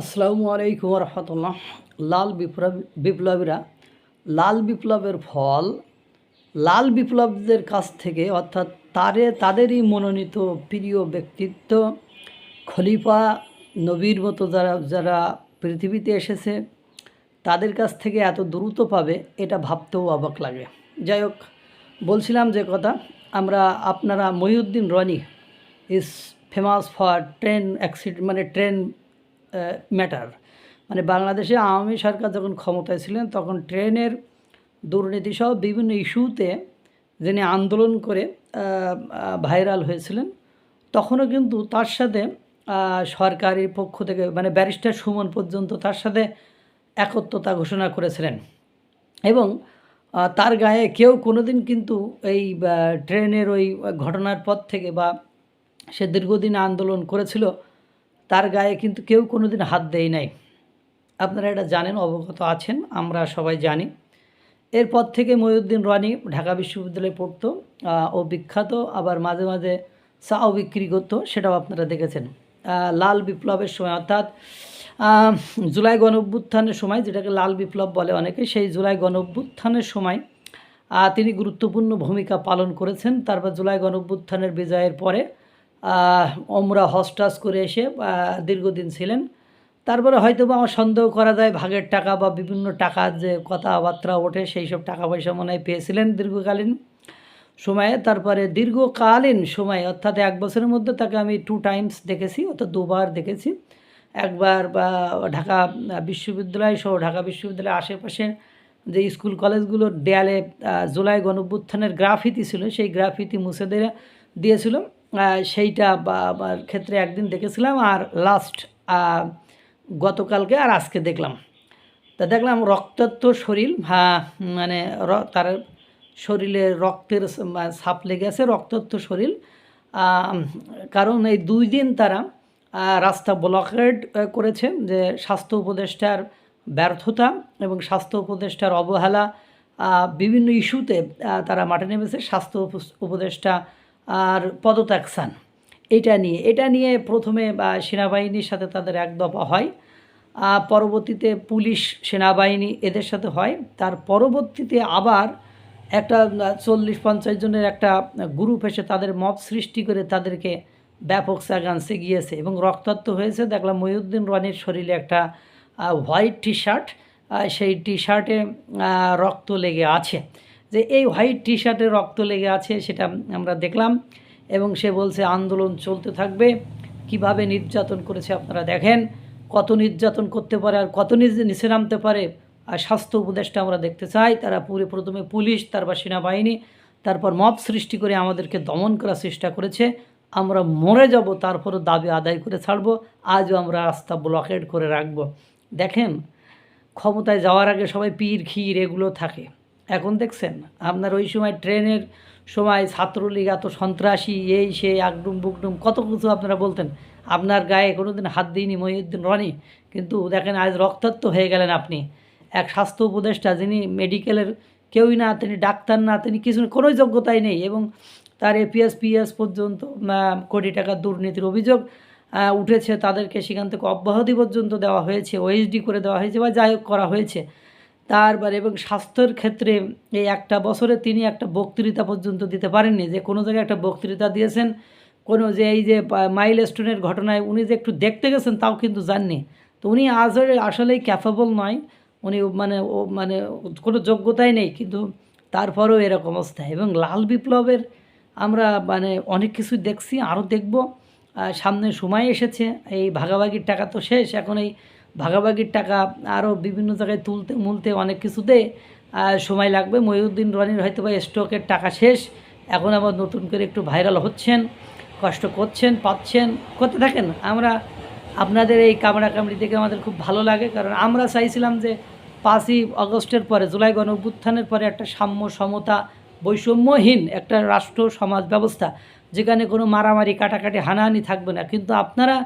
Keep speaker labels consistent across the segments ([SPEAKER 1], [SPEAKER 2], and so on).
[SPEAKER 1] আসসালামু আলাইকুম রহমতুল্লাহ লাল বিপ্লব বিপ্লবীরা, লাল বিপ্লবের ফল, লাল বিপ্লবদের কাছ থেকে অর্থাৎ তারে তাদেরই মনোনীত প্রিয় ব্যক্তিত্ব খলিফা নবীর মতো যারা যারা পৃথিবীতে এসেছে, তাদের কাছ থেকে এত দ্রুত পাবে, এটা ভাবতেও অবাক লাগে। যাই হোক, বলছিলাম যে কথা, আমরা আপনারা Mohiuddin Roni is famous for train accident মানে ট্রেন ম্যাটার মানে বাংলাদেশে আওয়ামী সরকার যখন ক্ষমতায় ছিলেন, তখন ট্রেনের দুর্নীতি সহ বিভিন্ন ইস্যুতে যিনি আন্দোলন করে ভাইরাল হয়েছিলেন, তখনও কিন্তু তার সাথে সরকারের পক্ষ থেকে মানে ব্যারিস্টার সুমন পর্যন্ত তার সাথে একত্রতা ঘোষণা করেছিলেন। এবং তার গায়ে কেউ কোনোদিন কিন্তু এই ট্রেনের ওই ঘটনার পর থেকে বা সে দীর্ঘদিন আন্দোলন করেছিল তার গায়ে কিন্তু কেউ কোনোদিন হাত দেয় নাই। আপনারা এটা জানেন, অবগত আছেন, আমরা সবাই জানি। এরপর থেকে মহিউদ্দিন রানি ঢাকা বিশ্ববিদ্যালয়ে পড়তো ও বিখ্যাত, আবার মাঝে মাঝে চাও বিক্রি করতো, সেটাও আপনারা দেখেছেন। লাল বিপ্লবের সময়, অর্থাৎ জুলাই গণ অভ্যুত্থানের সময়, যেটাকে লাল বিপ্লব বলে অনেকে, সেই জুলাই গণ অভ্যুত্থানের সময় তিনি গুরুত্বপূর্ণ ভূমিকা পালন করেছেন। তারপর জুলাই গণ অভ্যুত্থানের বিজয়ের পরে ওমরা হস্টাস করে এসে দীর্ঘদিন ছিলেন। তারপরে হয়তো বা আমার সন্দেহ করা যায় ভাগের টাকা বা বিভিন্ন টাকার যে কথাবার্তা ওঠে সেই সব টাকা পয়সা মনে হয় পেয়েছিলেন দীর্ঘকালীন সময়ে। তারপরে দীর্ঘকালীন সময়ে অর্থাৎ এক বছরের মধ্যে তাকে আমি টু টাইমস দেখেছি অর্থাৎ দুবার দেখেছি। একবার বা ঢাকা বিশ্ববিদ্যালয় সহ ঢাকা বিশ্ববিদ্যালয়ের আশেপাশে যে স্কুল কলেজগুলোর দেয়ালে জুলাই গণভ্যুত্থানের গ্রাফিতি ছিল সেই গ্রাফিতি মুছে দিয়ে দিয়েছিল। আহ, সেইটা ক্ষেত্রে একদিন দেখেছিলাম আর লাস্ট গতকালকে আর আজকে দেখলাম। তা দেখলাম রক্তাক্ত শরীর হ্যাঁ মানে তার শরীরে রক্তের স- মা- ছাপ লেগে আছে রক্তাক্ত শরীর। কারণ এই দুই দিন তারা রাস্তা ব্লকেড করেছে যে স্বাস্থ্য উপদেষ্টার ব্যর্থতা এবং স্বাস্থ্য উপদেষ্টার অবহেলা বিভিন্ন ইস্যুতে তারা মাঠে নেমেছে। স্বাস্থ্য উপ- উপদেষ্টা পদত্যাগ চান এটা নিয়ে এটা নিয়ে প্রথমে সেনাবাহিনীর সাথে তাদের এক দফা হয় পরবর্তীতে পুলিশ সেনাবাহিনী এদের সাথে হয়, তার পরবর্তীতে আবার একটা চল্লিশ পঞ্চাশ জনের একটা গ্রুপ এসে তাদের মব সৃষ্টি করে তাদেরকে ব্যাপক স্যাগান্সে গিয়েছে এবং রক্তাক্ত হয়েছে। দেখলাম মহিউদ্দিন রানির শরীরে একটা হোয়াইট টি শার্ট সেই টি শার্টে রক্ত লেগে আছে। যে এই হোয়াইট টি শার্টে রক্ত লেগে আছে সেটা আমরা দেখলাম এবং সে বলছে, আন্দোলন চলতে থাকবে। কীভাবে নির্যাতন করেছে আপনারা দেখেন। কত নির্যাতন করতে পারে আর কত নিচে নামতে পারে। আর স্বাস্থ্য উপদেশটা আমরা দেখতে চাই, তারা পুরো প্রথমে পুলিশ, তারপর সেনাবাহিনী, তারপর মব সৃষ্টি করে আমাদেরকে দমন করার চেষ্টা করেছে। আমরা মরে যাব, তারপরও দাবি আদায় করে ছাড়বো। আজও আমরা রাস্তা ব্লকেড করে রাখব। দেখেন, ক্ষমতায় যাওয়ার আগে সবাই পীর, ক্ষীর এগুলো থাকে। এখন দেখছেন, আপনার ওই সময় ট্রেনের সময় ছাত্রলীগ, এত সন্ত্রাসী, এই সে আগডুম বুকডুম কত কিছু আপনারা বলতেন। আপনার গায়ে কোনোদিন হাত দিইনি মহিউদ্দিন রনি, কিন্তু দেখেন আজ রক্তাক্ত হয়ে গেলেন আপনি। এক স্বাস্থ্য উপদেষ্টা যিনি মেডিকেলের, কেউই না, তিনি ডাক্তার না, তিনি কিছু কোনো যোগ্যতাই নেই এবং তার এপিএস, পিএস পর্যন্ত কোটি টাকার দুর্নীতির অভিযোগ উঠেছে, তাদেরকে সেখান থেকে অব্যাহতি পর্যন্ত দেওয়া হয়েছে ওএসডি করে দেওয়া হয়েছে বা যাই হোক করা হয়েছে। তারপর এবং স্বাস্থ্যের ক্ষেত্রে এই একটা বছরে তিনি একটা বক্তৃতা পর্যন্ত দিতে পারেননি। যে কোনো জায়গায় একটা বক্তৃতা দিয়েছেন, কোনো যে এই যে মাইল স্টোনের ঘটনায় উনি যে একটু দেখতে গেছেন তাও কিন্তু জাননি। তো উনি আসলে আসলেই ক্যাপেবল নয়, উনি মানে ও মানে কোনো যোগ্যতাই নেই, কিন্তু তারপরেও এরকম অবস্থা। এবং লাল বিপ্লবের আমরা মানে অনেক কিছু দেখছি, আরও দেখব। সামনে সময় এসেছে, এই ভাগাভাগির টাকা তো শেষ, এখন এই ভাগাভাগির টাকা আরও বিভিন্ন জায়গায় তুলতে, মুলতে অনেক কিছুতে সময় লাগবে। মহিউদ্দিন রনির হয়তো বা স্টকের টাকা শেষ। এখন আবার নতুন করে একটু ভাইরাল হচ্ছেন, কষ্ট করছেন, পাচ্ছেন। করতে থাকেন। আমরা আপনাদের এই কামড়া কামড়ি দেখে আমাদের খুব ভালো লাগে, কারণ আমরা চাইছিলাম যে পাঁচই আগস্টের পরে, জুলাই গণ অভ্যুত্থানের পরে একটা সাম্য সমতা, বৈষম্যহীন একটা রাষ্ট্র, সমাজ ব্যবস্থা, যেখানে কোনো মারামারি, কাটাকাটি, হানাহানি থাকবে না। কিন্তু আপনারা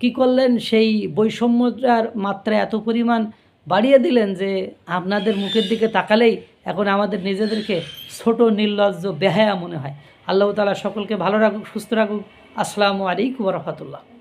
[SPEAKER 1] কি করলেন? সেই বৈষম্যটার মাত্রা এত পরিমাণ বাড়িয়ে দিলেন যে আপনাদের মুখের দিকে তাকালেই এখন আমাদের নিজেদেরকে ছোট, নির্লজ্জ, বেহায়া মনে হয়। আল্লাহ তালা সকলকে ভালো রাখুক, সুস্থ রাখুক। আসসালামু আলাইকুম রহমতুল্লাহ।